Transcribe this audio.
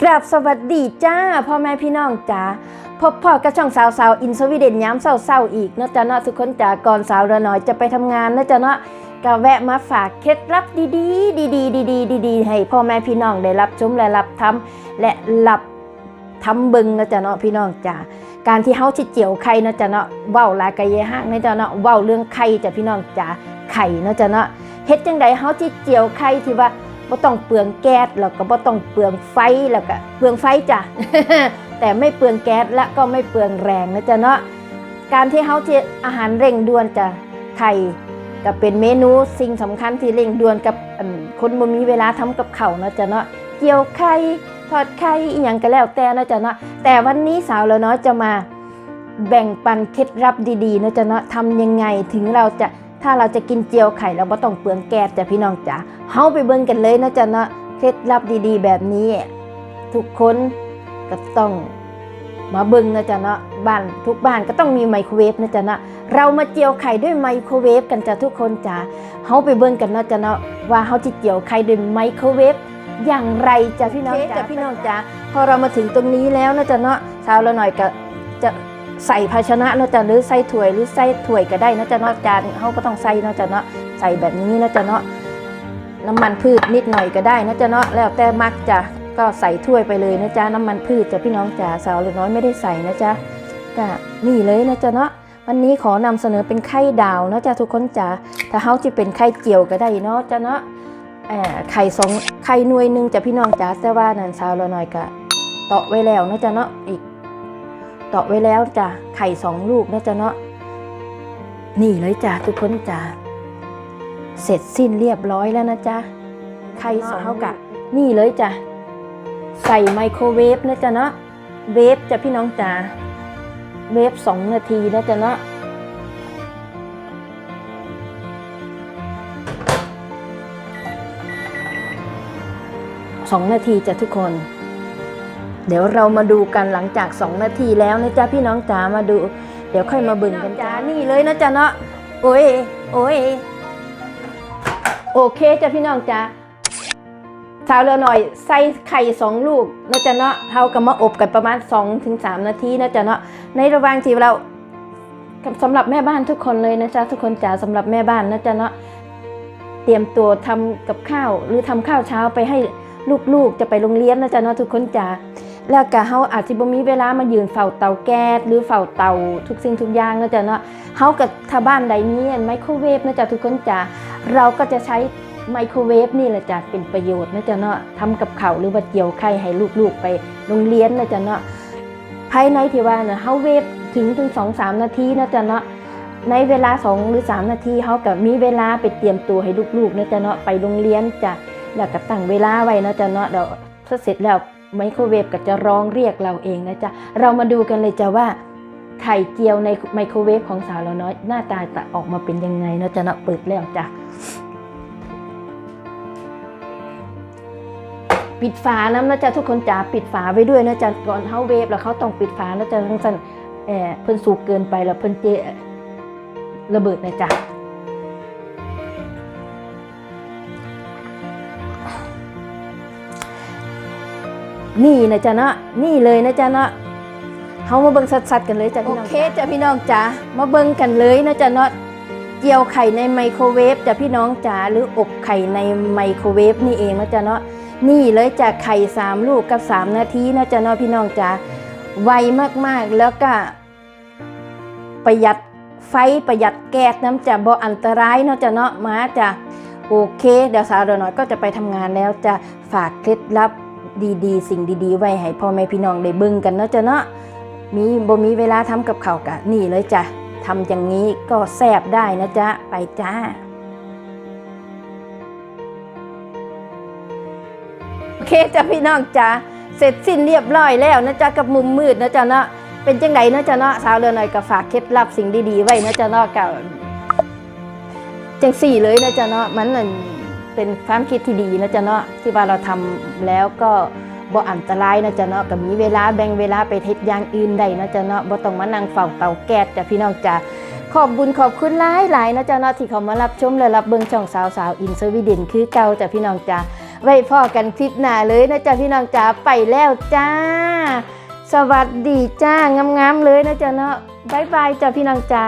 กราบสวัสดีจ้าพ่อแม่พี่น้องจ้าพบพ่อกับช่องสาวสาวอินสวีเดนย้ำเศร้าๆอีกนาะจ้าเนาะทุกคนจ้าก่อนสาวเรือน้อยจะไปทำงานนาะจ้าเนาะก็แวะมาฝากเคล็ดลับดีๆ ดีๆ ดีๆ ดีๆ ให้พ่อแม่พี่น้องได้รับชมและรับทำและรับทำเบึงนาะจ้าเนาะพี่น้องจ้าการที่เฮาสิเจียวไข่นาะจ้าเนาะเว้าหลายกะเยห้างนาะจ้าเนาะเว้าเรื่องไข่จ้ะพี่น้องจ้าไข่นาะจ้าเนาะเฮ็ดจังไดเฮาสิเจียวไข่ที่ว่า บ่ต้องเปลืองแก๊สแล้วก็บ่ต้องเปลืองไฟแล้วก็เปลืองไฟจ้ะแต่ไม่เปลืองแก๊สและก็ไม่เปลืองแรงนะจ๊ะเนาะการที่เฮาที่อาหารเร่งด่วนจ้ะไข่ก็เป็นเมนูสิ่งสำคัญที่เร่งด่วนกับคนบ่มีเวลาทำกับเขานะจ๊ะเนาะเกี่ยวไข่ทอดไข่อีหยังก็แล้วแต่นะจ๊ะเนาะแต่วันนี้สาวแล้วน้อยจะมาแบ่งปันเคล็ดลับดีๆนะจ๊ะเนาะทำยังไงถึงเราจะ ถ้าเราจะกินเจียวไข่เราบ่ต้องเปลืองแก๊สจ้ะพี่น้องจ๋าเฮาไปเบิ่งกันเลยนะจ๊ะเนาะเคล็ดลับดีๆ แบบนี้ ทุกคนก็ต้องมาเบิ่งนะจ๊ะเนาะบ้านทุกบ้านก็ต้องมีไมโครเวฟนะจ๊ะเนาะเรามาเจียวไข่ด้วยไมโครเวฟกันจ้ะทุกคนจ้ะเฮาไปเบิ่งกันนะจ๊ะเนาะว่าเฮาจะเจียวไข่ด้วยไมโครเวฟอย่างไรจ้ะพี่น้องจ้ะพี่น้องจ้ะพอเรามาถึงตรงนี้แล้วนะจ๊ะเนาะสาวละหน่อยก็จะ ใส่ภาชนะนะจ๊ะหรือใส่ถ้วยหรือใส่ถ้วยก็ได้นะจ๊ะเนาะจานเฮาก็ต้องใส่นะจ๊ะเนาะใส่แบบนี้นะจ๊ะเนาะน้ำมันพืชนิดหน่อยก็ได้นะจ๊ะเนาะแล้วแต่มักจ้ะก็ใส่ถ้วยไปเลยนะจ๊ะน้ำมันพืชจ้ะพี่น้องจ๋าสาวเล็กน้อยไม่ได้ใส่นะจ๊ะก็นี่เลยนะจ๊ะเนาะวันนี้ขอนำเสนอเป็นไข่ดาวนะจ๊ะทุกคนจ๋าถ้าเฮาจะเป็นไข่เจียวก็ได้เนาะจ๊ะเนาะไข่สองไข่หน่วยหนึ่งจ้ะพี่น้องจ๋าแต่ว่านั่นสาวเล็กน้อยก็เตาะไว้แล้วนะจ๊ะเนาะอีก ตาะไว้แล้วจ้ะไข่สองลูกนะจ๊ะเนาะนี่เลยจ้ะทุกคนจ๋าเสร็จสิ้นเรียบร้อยแล้วนะจ๊ะไข่สองเท่ากับนี่เลยจ้ะใส่ไมโครเวฟนะจ๊ะเนาะเวฟจ้ะพี่น้องจ๋าเวฟสองนาทีนะจ๊ะเนาะสองนาทีจ้ะทุกคน เดี๋ยวเรามาดูกันหลังจากสองนาทีแล้วนะจ๊ะพี่น้องจ๋ามาดู เดี๋ยวค่อยมาบึงกันจ้านี่เลยนะจ๊ะเนาะโอ้ยโอ้ยโอเคจ้ะพี่น้องจ้ะสาวเรือหน่อยใส่ไข่สองลูกนะจ๊ะเนาะเท่ากับมาอบกันประมาณ 2-3ถึงนาทีนะจ๊ะเนาะในระหว่างที่เราสำหรับแม่บ้านทุกคนเลยนะจ๊ะทุกคนจ๋าสำหรับแม่บ้านนะจ๊ะเนาะเตรียมตัวทำกับข้าว หรือทำข้าวเช้าไปให้ลูกๆจะไปโรงเรียนนะจ๊ะเนาะทุกคนจ๋า แล้วก็เฮาอาจจะบ่มีเวลามายืนเฝ้าเตาแก๊สหรือเฝ้าเตาทุกสิ่งทุกอย่างนะจ๊ะเนาะเฮากับถ้าบ้านใดมีไมโครเวฟนะจ๊ะทุกคนจ๋าเราก็จะใช้ไมโครเวฟนี่แหละจ้ะเป็นประโยชน์นะจ๊ะเนาะทำกับข้าวหรือว่าเจียวไข่ให้ลูกๆไปโรงเรียนนะจ๊ะเนาะภายในที่ว่านะเฮาเวฟถึงถึงสองสามนาทีนะจ๊ะเนาะในเวลาสองหรือสามนาทีเฮาก็มีเวลาไปเตรียมตัวให้ลูกๆนะจ๊ะเนาะไปโรงเรียนจ้ะแล้วก็ตั้งเวลาไว้นะจ๊ะเนาะเดี๋ยวถ้าเสร็จแล้ว ไมโครเวฟก็จะร้องเรียกเราเองนะจ๊ะ เรามาดูกันเลยจ้ะว่าไข่เจียวในไมโครเวฟของสาวเราน้อยหน้าตาจะออกมาเป็นยังไงนะจ๊ะเนาะเปิดแล้วจ้ะ ปิดฝาน้ำนะจ๊ะทุกคนจ๋าปิดฝาไว้ด้วยนะจ๊ะก่อนเฮาเวฟแล้วเขาต้องปิดฝานะจ๊ะทั้งสันเออเพิ่นสูบเกินไปแล้วเพิ่นเจระเบิดนะจ๊ะ นี่นะจ๊ะเนาะนี่เลยนะจ๊ะเนาะเฮามาเบิ่งสัดๆกันเลยจ้ะพี่น้องโอเคจ้ะพี่น้องจ๋ามาเบิ่งกันเลยนะจ๊ะเนาะเจียวไข่ในไมโครเวฟจ้ะพี่น้องจ๋าหรืออบไข่ในไมโครเวฟนี่เองนะจ๊ะเนาะนี่เลยจากไข่สามลูกกับสามนาทีนะจ๊ะเนาะพี่น้องจ๋าไวมากๆแล้วก็ ประหยัดไฟประหยัดแก๊สน้ำจะบ่อันตรายเนาะจ๊ะเนาะมาจ้ะโอเค เดี๋ยวสาวเดี๋ยวหน่อยก็จะไปทำงานแล้วจะฝากเคล็ดลับ ดีๆ สิ่งดีๆ ไว้ให้พ่อแม่พี่น้องได้เบิ่งกันเนาะจ๊ะเนาะมีบ่มีเวลาทำกับเขากะนี่เลยจ้ะทำอย่างนี้ก็แซ่บได้นะจ๊ะ ไปจ้าโอเคจ้ะพี่น้องจ้ะเสร็จสิ้นเรียบร้อยแล้วนะจ๊ะกับมุมมืดนะจ๊ะเนาะเป็นจังไดนะจ๊ะเนาะสาวเรือหน่อยก็ฝากเคล็ดลับสิ่งดีๆไว้นะจ๊ะเนาะกับจังสี่เลยนะจ๊ะเนาะมันนั่น เป็นความคิดที่ดีนะจ๊ะเนาะที่ว่าเราทำแล้วก็บ่อันตรายนะจ๊ะเนาะก็มีเวลาแบ่งเวลาไปเฮ็ดอย่างอื่นได้นะจ๊ะเนาะบ่ต้องมานั่งเฝ้าเตาแก๊สจ้ะพี่น้องจ้ะขอบบุญขอบคุณหลายๆนะจ๊ะเนาะที่เขามารับชมและรับเบิ่งช่องสาวๆอินสวีเดนคือเก่าจ้ะพี่น้องจ้ะไว้พ่อกันคลิปหน้าเลยนะจ๊ะพี่น้องจ๋าไปแล้วจ้า สวัสดีจ้างามๆเลยนะจ๊ะเนาะบายบายจ้ะพี่น้องจ๋า